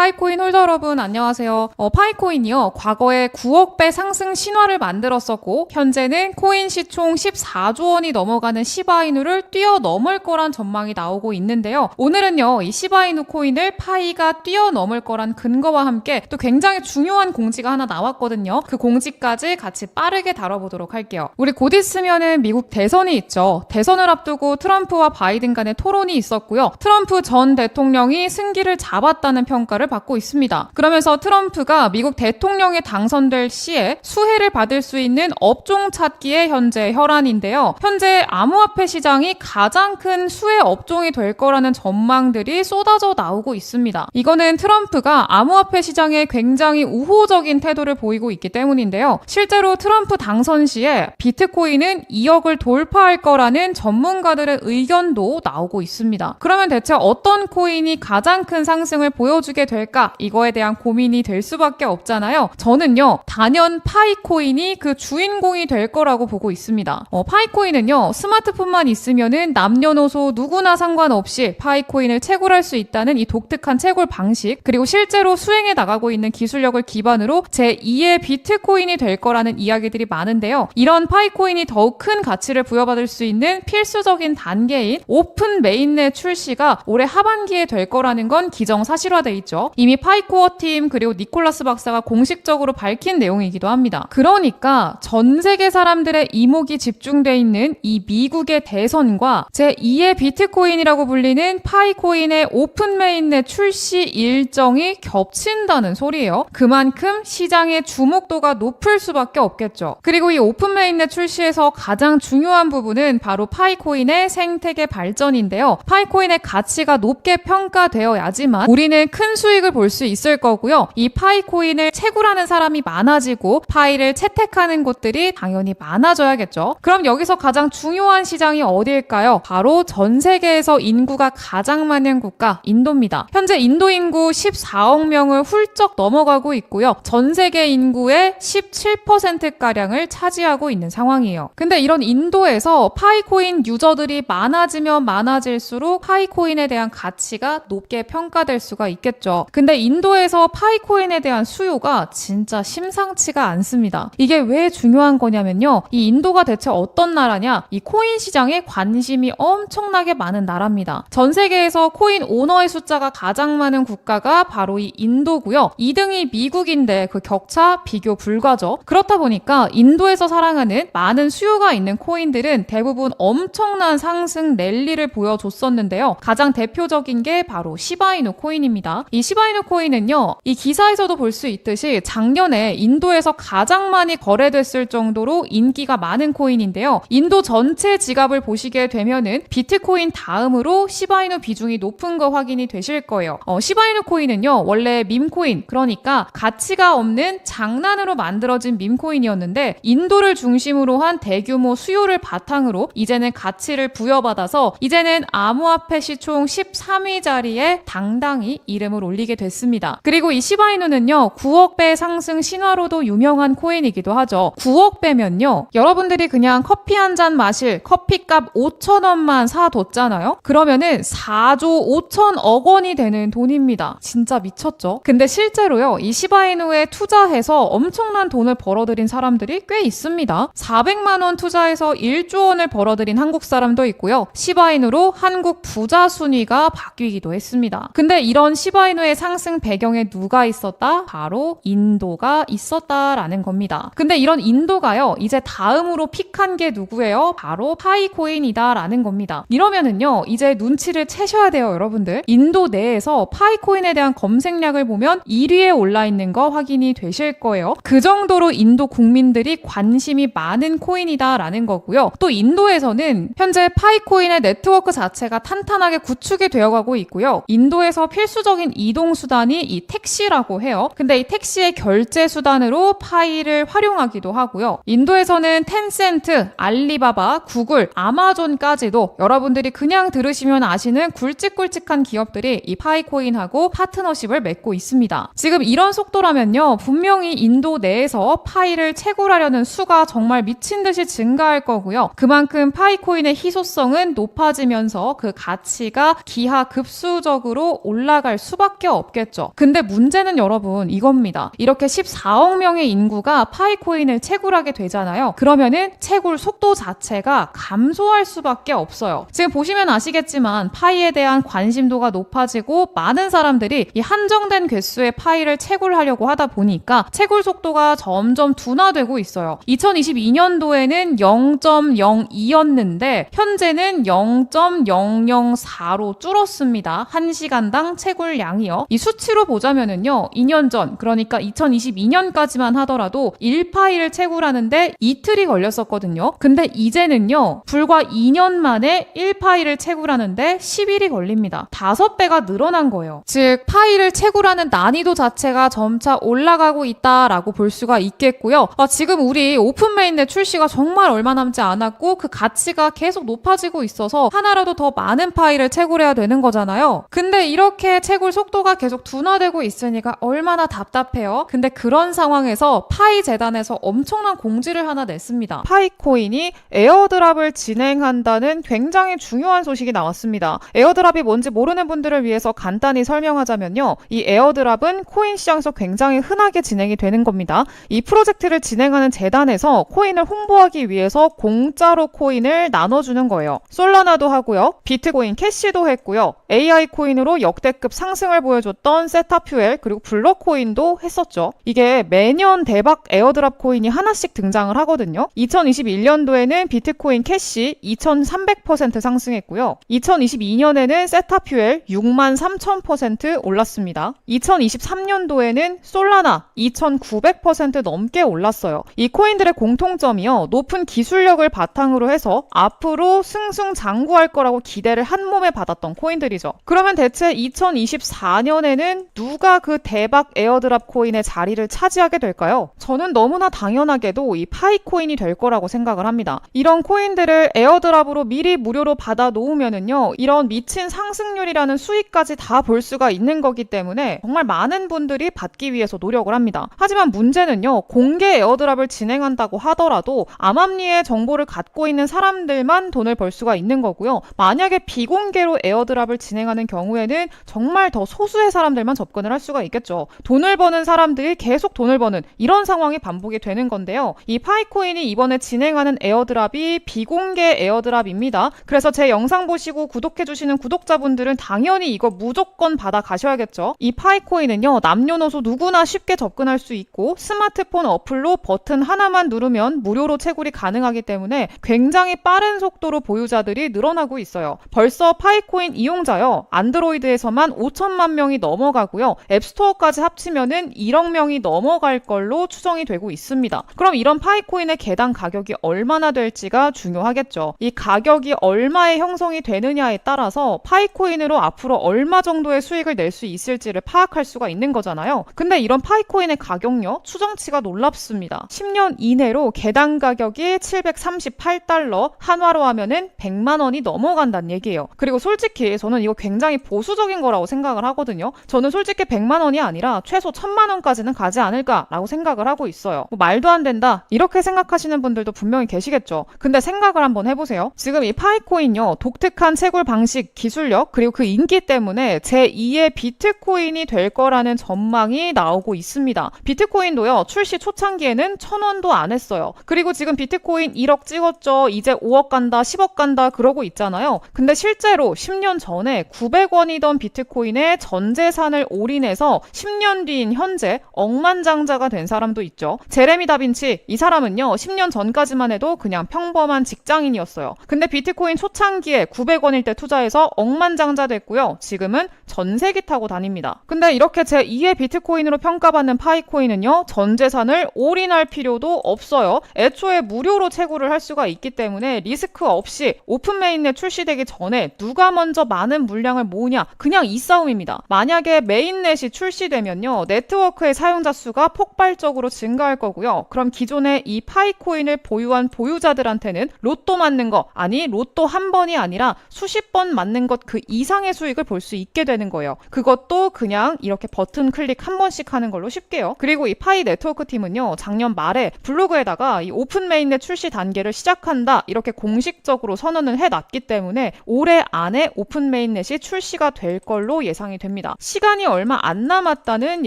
파이코인 홀더 여러분 안녕하세요. 어, 파이코인이요. 과거에 9억 배 상승 신화를 만들었었고 현재는 코인 시총 14조 원이 넘어가는 시바이누를 뛰어넘을 거란 전망이 나오고 있는데요. 오늘은요. 이 시바이누 코인을 파이가 뛰어넘을 거란 근거와 함께 또 굉장히 중요한 공지가 하나 나왔거든요. 그 공지까지 같이 빠르게 다뤄보도록 할게요. 우리 곧 있으면은 미국 대선이 있죠. 대선을 앞두고 트럼프와 바이든 간의 토론이 있었고요. 트럼프 전 대통령이 승기를 잡았다는 평가를 받고 있습니다. 그러면서 트럼프가 미국 대통령에 당선될 시에 수혜를 받을 수 있는 업종 찾기에 현재 혈안인데요. 현재 암호화폐 시장이 가장 큰 수혜 업종이 될 거라는 전망들이 쏟아져 나오고 있습니다. 이거는 트럼프가 암호화폐 시장에 굉장히 우호적인 태도를 보이고 있기 때문인데요. 실제로 트럼프 당선 시에 비트코인은 2억을 돌파할 거라는 전문가들의 의견도 나오고 있습니다. 그러면 대체 어떤 코인이 가장 큰 상승을 보여주게 될 까? 이거에 대한 고민이 될 수밖에 없잖아요. 저는요, 단연 파이코인이 그 주인공이 될 거라고 보고 있습니다. 어, 파이코인은요, 스마트폰만 있으면은 남녀노소 누구나 상관없이 파이코인을 채굴할 수 있다는 이 독특한 채굴 방식, 그리고 실제로 수행해 나가고 있는 기술력을 기반으로 제2의 비트코인이 될 거라는 이야기들이 많은데요. 이런 파이코인이 더욱 큰 가치를 부여받을 수 있는 필수적인 단계인 오픈 메인넷 출시가 올해 하반기에 될 거라는 건 기정사실화돼 있죠. 이미 파이코어 팀 그리고 니콜라스 박사가 공식적으로 밝힌 내용이기도 합니다. 그러니까 전 세계 사람들의 이목이 집중돼 있는 이 미국의 대선과 제2의 비트코인이라고 불리는 파이코인의 오픈 메인넷 출시 일정이 겹친다는 소리예요. 그만큼 시장의 주목도가 높을 수밖에 없겠죠. 그리고 이 오픈 메인넷 출시에서 가장 중요한 부분은 바로 파이코인의 생태계 발전인데요. 파이코인의 가치가 높게 평가되어야지만 우리는 큰 수 익을 볼 수 있을 거고요. 이 파이 코인을 채굴하는 사람이 많아지고 파이를 채택하는 곳들이 당연히 많아져야겠죠. 그럼 여기서 가장 중요한 시장이 어디일까요? 바로 전 세계에서 인구가 가장 많은 국가 인도입니다. 현재 인도 인구 14억 명을 훌쩍 넘어가고 있고요. 전 세계 인구의 17%가량을 차지하고 있는 상황이에요. 근데 이런 인도에서 파이코인 유저들이 많아지면 많아질수록 파이코인에 대한 가치가 높게 평가될 수가 있겠죠. 근데 인도에서 파이코인에 대한 수요가 진짜 심상치가 않습니다. 이게 왜 중요한 거냐면요. 이 인도가 대체 어떤 나라냐? 이 코인 시장에 관심이 엄청나게 많은 나라입니다. 전 세계에서 코인 오너의 숫자가 가장 많은 국가가 바로 이 인도고요. 2등이 미국인데 그 격차 비교 불가죠. 그렇다 보니까 인도에서 사랑하는 많은 수요가 있는 코인들은 대부분 엄청난 상승 랠리를 보여줬었는데요. 가장 대표적인 게 바로 시바이누 코인입니다. 이 시바이누 코인은요, 이 기사에서도 볼 수 있듯이 작년에 인도에서 가장 많이 거래됐을 정도로 인기가 많은 코인인데요. 인도 전체 지갑을 보시게 되면은 비트코인 다음으로 시바이누 비중이 높은 거 확인이 되실 거예요. 어, 시바이누 코인은요, 원래 밈코인, 그러니까 가치가 없는 장난으로 만들어진 밈코인이었는데 인도를 중심으로 한 대규모 수요를 바탕으로 이제는 가치를 부여받아서 이제는 암호화폐 시총 13위 자리에 당당히 이름을 올 리게 됐습니다. 그리고 이 시바이누는요, 9억 배 상승 신화로도 유명한 코인이기도 하죠. 9억 배면요, 여러분들이 그냥 커피 한 잔 마실 커피값 5천 원만 사뒀잖아요. 그러면은 4조 5천억 원이 되는 돈입니다. 진짜 미쳤죠? 근데 실제로요, 이 시바이누에 투자해서 엄청난 돈을 벌어들인 사람들이 꽤 있습니다. 400만 원 투자해서 1조 원을 벌어들인 한국 사람도 있고요. 시바이누로 한국 부자 순위가 바뀌기도 했습니다. 근데 이런 시바이누의 상승 배경에 누가 있었다? 바로 인도가 있었다라는 겁니다. 근데 이런 인도가요, 이제 다음으로 픽한 게 누구예요? 바로 파이코인이다라는 겁니다. 이러면은요, 이제 눈치를 채셔야 돼요, 여러분들. 인도 내에서 파이코인에 대한 검색량을 보면 1위에 올라 있는 거 확인이 되실 거예요. 그 정도로 인도 국민들이 관심이 많은 코인이다라는 거고요. 또 인도에서는 현재 파이코인의 네트워크 자체가 탄탄하게 구축이 되어가고 있고요. 인도에서 필수적인 이동 수단이 이 택시라고 해요. 근데 이 택시의 결제 수단으로 파이를 활용하기도 하고요. 인도에서는 텐센트, 알리바바, 구글, 아마존까지도 여러분들이 그냥 들으시면 아시는 굵직굵직한 기업들이 이 파이코인하고 파트너십을 맺고 있습니다. 지금 이런 속도라면요. 분명히 인도 내에서 파이를 채굴하려는 수가 정말 미친 듯이 증가할 거고요. 그만큼 파이코인의 희소성은 높아지면서 그 가치가 기하급수적으로 올라갈 수밖에 없겠죠. 근데 문제는 여러분 이겁니다. 이렇게 14억 명의 인구가 파이코인을 채굴하게 되잖아요. 그러면은 채굴 속도 자체가 감소할 수밖에 없어요. 지금 보시면 아시겠지만 파이에 대한 관심도가 높아지고 많은 사람들이 이 한정된 개수의 파이를 채굴하려고 하다 보니까 채굴 속도가 점점 둔화되고 있어요. 2022년도에는 0.02였는데 현재는 0.004로 줄었습니다. 1시간당 채굴량이 요. 이 수치로 보자면은요. 2년 전 그러니까 2022년까지만 하더라도 1파일을 채굴하는데 이틀이 걸렸었거든요. 근데 이제는요. 불과 2년 만에 1파일을 채굴하는데 10일이 걸립니다. 5배가 늘어난 거예요. 즉 파일을 채굴하는 난이도 자체가 점차 올라가고 있다라고 볼 수가 있겠고요. 아, 지금 우리 오픈 메인넷 출시가 정말 얼마 남지 않았고 그 가치가 계속 높아지고 있어서 하나라도 더 많은 파일을 채굴해야 되는 거잖아요. 근데 이렇게 채굴 속도 가 계속 둔화되고 있으니까 얼마나 답답해요. 근데 그런 상황에서 파이 재단에서 엄청난 공지를 하나 냈습니다. 파이코인이 에어드랍을 진행한다는 굉장히 중요한 소식이 나왔습니다. 에어드랍이 뭔지 모르는 분들을 위해서 간단히 설명하자면요. 이 에어드랍은 코인 시장에서 굉장히 흔하게 진행이 되는 겁니다. 이 프로젝트를 진행하는 재단에서 코인을 홍보하기 위해서 공짜로 코인을 나눠주는 거예요. 솔라나도 하고요. 비트코인 캐시도 했고요. AI 코인으로 역대급 상승을 보 여줬던 세타퓨엘 그리고 블러코인도 했었죠. 이게 매년 대박 에어드랍 코인이 하나씩 등장을 하거든요. 2021년도에는 비트코인 캐시 2,300% 상승했고요. 2022년에는 세타퓨엘 6만 3,000% 올랐습니다. 2023년도에는 솔라나 2,900% 넘게 올랐어요. 이 코인들의 공통점이요. 높은 기술력을 바탕으로 해서 앞으로 승승장구할 거라고 기대를 한 몸에 받았던 코인들이죠. 그러면 대체 2024 년에는 누가 그 대박 에어드랍 코인의 자리를 차지하게 될까요? 저는 너무나 당연하게도 이 파이 코인이 될 거라고 생각을 합니다. 이런 코인들을 에어드랍으로 미리 무료로 받아 놓으면은요. 이런 미친 상승률이라는 수익까지 다 볼 수가 있는 거기 때문에 정말 많은 분들이 받기 위해서 노력을 합니다. 하지만 문제는요. 공개 에어드랍을 진행한다고 하더라도 암암리의 정보를 갖고 있는 사람들만 돈을 벌 수가 있는 거고요. 만약에 비공개로 에어드랍을 진행하는 경우에는 정말 더 소수 의 사람들만 접근을 할 수가 있겠죠. 돈을 버는 사람들이 계속 돈을 버는 이런 상황이 반복이 되는 건데요. 이 파이코인이 이번에 진행하는 에어드랍이 비공개 에어드랍입니다. 그래서 제 영상 보시고 구독해주시는 구독자분들은 당연히 이거 무조건 받아 가셔야겠죠. 이 파이코인은요, 남녀노소 누구나 쉽게 접근할 수 있고 스마트폰 어플로 버튼 하나만 누르면 무료로 채굴이 가능하기 때문에 굉장히 빠른 속도로 보유자들이 늘어나고 있어요. 벌써 파이코인 이용자요, 안드로이드에서만 5천만 명이 넘어가고요. 앱스토어까지 합치면은 1억 명이 넘어갈 걸로 추정이 되고 있습니다. 그럼 이런 파이코인의 개당 가격이 얼마나 될지가 중요하겠죠. 이 가격이 얼마에 형성이 되느냐에 따라서 파이코인으로 앞으로 얼마 정도의 수익을 낼 수 있을지를 파악할 수가 있는 거잖아요. 근데 이런 파이코인의 가격요, 추정치가 놀랍습니다. 10년 이내로 개당 가격이 738달러, 한화로 하면은 100만 원이 넘어간다는 얘기예요. 그리고 솔직히 저는 이거 굉장히 보수적인 거라고 생각을 하거든요. 저는 솔직히 100만 원이 아니라 최소 1000만 원까지는 가지 않을까라고 생각을 하고 있어요. 뭐 말도 안 된다. 이렇게 생각하시는 분들도 분명히 계시겠죠. 근데 생각을 한번 해보세요. 지금 이 파이코인요, 독특한 채굴 방식, 기술력, 그리고 그 인기 때문에 제2의 비트코인이 될 거라는 전망이 나오고 있습니다. 비트코인도요, 출시 초창기에는 1000원도 안 했어요. 그리고 지금 비트코인 1억 찍었죠. 이제 5억 간다, 10억 간다, 그러고 있잖아요. 근데 실제로 10년 전에 900원이던 비트코인에 전 재산을 올인해서 10년 뒤인 현재 억만장자가 된 사람도 있죠. 제레미 다빈치, 이 사람은요, 10년 전까지만 해도 그냥 평범한 직장인이었어요. 근데 비트코인 초창기에 900원일 때 투자해서 억만장자 됐고요. 지금은 전세기 타고 다닙니다. 근데 이렇게 제 2의 비트코인으로 평가받는 파이코인은요, 전 재산을 올인할 필요도 없어요. 애초에 무료로 채굴을 할 수가 있기 때문에 리스크 없이 오픈 메인넷 출시되기 전에 누가 먼저 많은 물량을 모으냐, 그냥 이 싸움입니다. 만약에 메인넷이 출시되면요, 네트워크의 사용자 수가 폭발적으로 증가할 거고요. 그럼 기존에 이 파이코인을 보유한 보유자들한테는 로또 맞는 거, 아니, 로또 한 번이 아니라 수십 번 맞는 것 그 이상의 수익을 볼 수 있게 되는 거예요. 그것도 그냥 이렇게 버튼 클릭 한 번씩 하는 걸로 쉽게요. 그리고 이 파이 네트워크 팀은요, 작년 말에 블로그에다가 이 오픈 메인넷 출시 단계를 시작한다, 이렇게 공식적으로 선언을 해 놨기 때문에 올해 안에 오픈 메인넷이 출시가 될 걸로 예상이 됩니다. 됩니다. 시간이 얼마 안 남았다는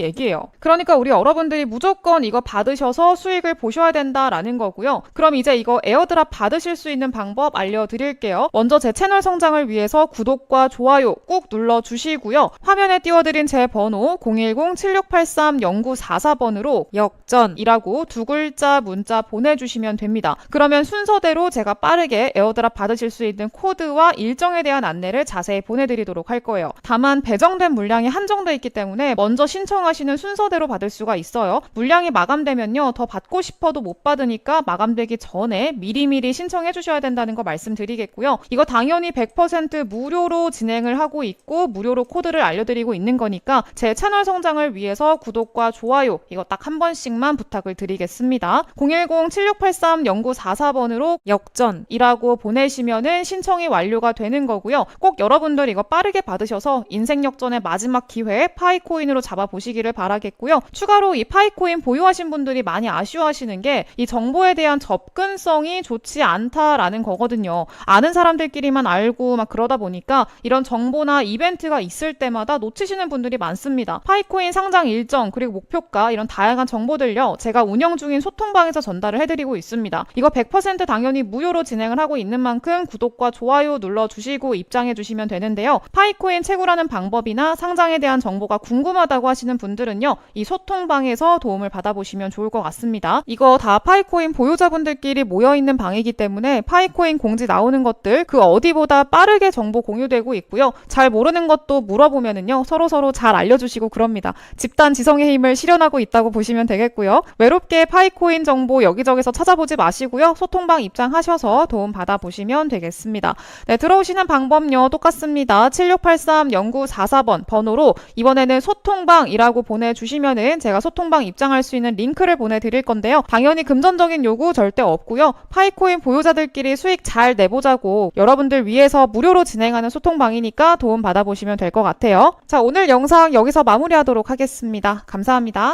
얘기예요. 그러니까 우리 여러분들이 무조건 이거 받으셔서 수익을 보셔야 된다라는 거고요. 그럼 이제 이거 에어드랍 받으실 수 있는 방법 알려드릴게요. 먼저 제 채널 성장을 위해서 구독과 좋아요 꾹 눌러주시고요. 화면에 띄워드린 제 번호 010-7683-0944번으로 역전이라고 두 글자 문자 보내주시면 됩니다. 그러면 순서대로 제가 빠르게 에어드랍 받으실 수 있는 코드와 일정에 대한 안내를 자세히 보내드리도록 할 거예요. 다만 배정된 물량이 한정돼 있기 때문에 먼저 신청하시는 순서대로 받을 수가 있어요. 물량이 마감되면요. 더 받고 싶어도 못 받으니까 마감되기 전에 미리미리 신청해 주셔야 된다는 거 말씀드리겠고요. 이거 당연히 100% 무료로 진행을 하고 있고 무료로 코드를 알려드리고 있는 거니까 제 채널 성장을 위해서 구독과 좋아요 이거 딱 한 번씩만 부탁을 드리겠습니다. 010-7683-0944번으로 역전이라고 보내시면은 신청이 완료가 되는 거고요. 꼭 여러분들 이거 빠르게 받으셔서 인생 역전의 마지막 기회 파이코인으로 잡아보시기를 바라겠고요. 추가로 이 파이코인 보유하신 분들이 많이 아쉬워하시는 게 이 정보에 대한 접근성이 좋지 않다라는 거거든요. 아는 사람들끼리만 알고 막 그러다 보니까 이런 정보나 이벤트가 있을 때마다 놓치시는 분들이 많습니다. 파이코인 상장 일정 그리고 목표가 이런 다양한 정보들요. 제가 운영 중인 소통방에서 전달을 해드리고 있습니다. 이거 100% 당연히 무료로 진행을 하고 있는 만큼 구독과 좋아요 눌러주시고 입장해주시면 되는데요. 파이코인 채굴하는 방법이 나 상장에 대한 정보가 궁금하다고 하시는 분들은요. 이 소통방에서 도움을 받아보시면 좋을 것 같습니다. 이거 다 파이코인 보유자분들끼리 모여있는 방이기 때문에 파이코인 공지 나오는 것들 그 어디보다 빠르게 정보 공유되고 있고요. 잘 모르는 것도 물어보면은요. 서로서로 잘 알려주시고 그럽니다. 집단 지성의 힘을 실현하고 있다고 보시면 되겠고요. 외롭게 파이코인 정보 여기저기서 찾아보지 마시고요. 소통방 입장하셔서 도움 받아보시면 되겠습니다. 네, 들어오시는 방법요. 똑같습니다. 7683-0944번 번호로 이번에는 소통방이라고 보내주시면은 제가 소통방 입장할 수 있는 링크를 보내드릴 건데요. 당연히 금전적인 요구 절대 없고요. 파이코인 보유자들끼리 수익 잘 내보자고 여러분들 위해서 무료로 진행하는 소통방이니까 도움 받아보시면 될 것 같아요. 자, 오늘 영상 여기서 마무리하도록 하겠습니다. 감사합니다.